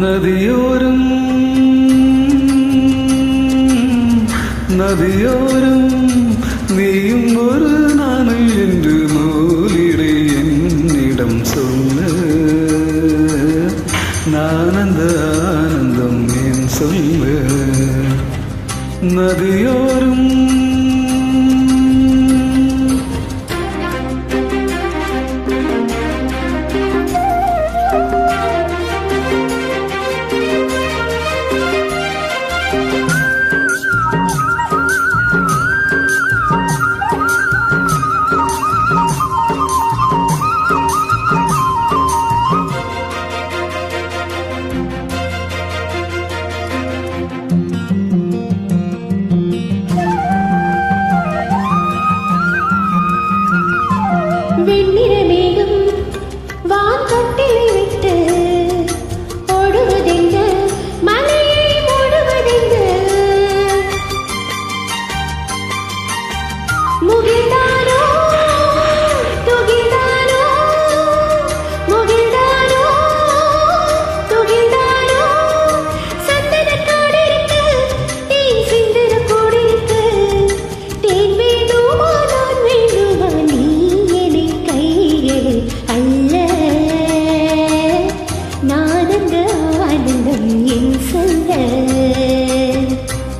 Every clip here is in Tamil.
നദിയോരം നദിയോരം നീയും ഒരു നാളിൽ என்று நூலிடை என்னிடம் சொல்ல நான் அந்த ஆனந்தம் ஏன் சொல்ல நதியோரம்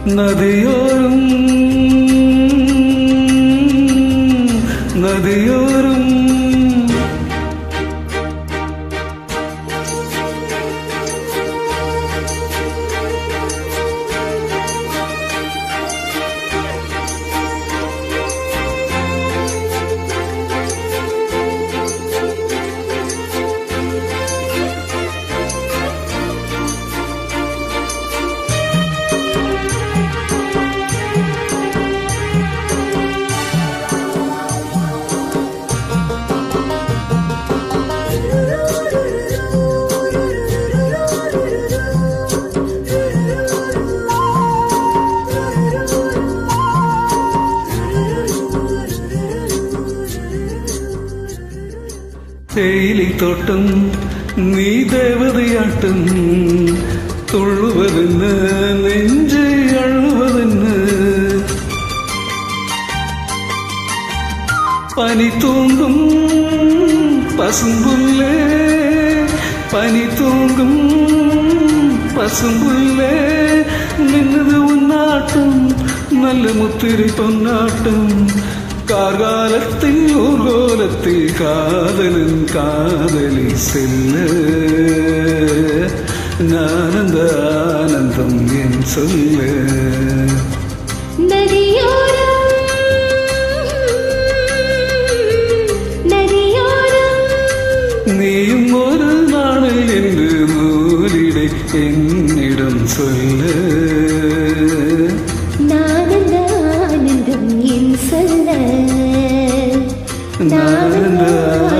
നദിയോരം தேயிலை தோட்டம் நீ தேவதையாட்டம் துள்ளுவதென்ன நெஞ்சு அழுவதென்ன. பனி தூங்கும் பசும்புல்லே. பனி தூங்கும் பசும்புல்லே. நின்னது உன்னாட்டம் நல்ல முத்திரை பொன்னாட்டம். കാർകാലത്തിൽ ഊർഗോലത്തിൽ കാതലൻ കാതലി செல்ல ஞானந்த ஆனந்தம் என் சொல்ல நதியோரம் நதியோரம் நீயும் ஒரு நாளில் என்று நூலிடை என்னிடம் சொல்ல ஆனந்தம் என் சொல்ல நானந்த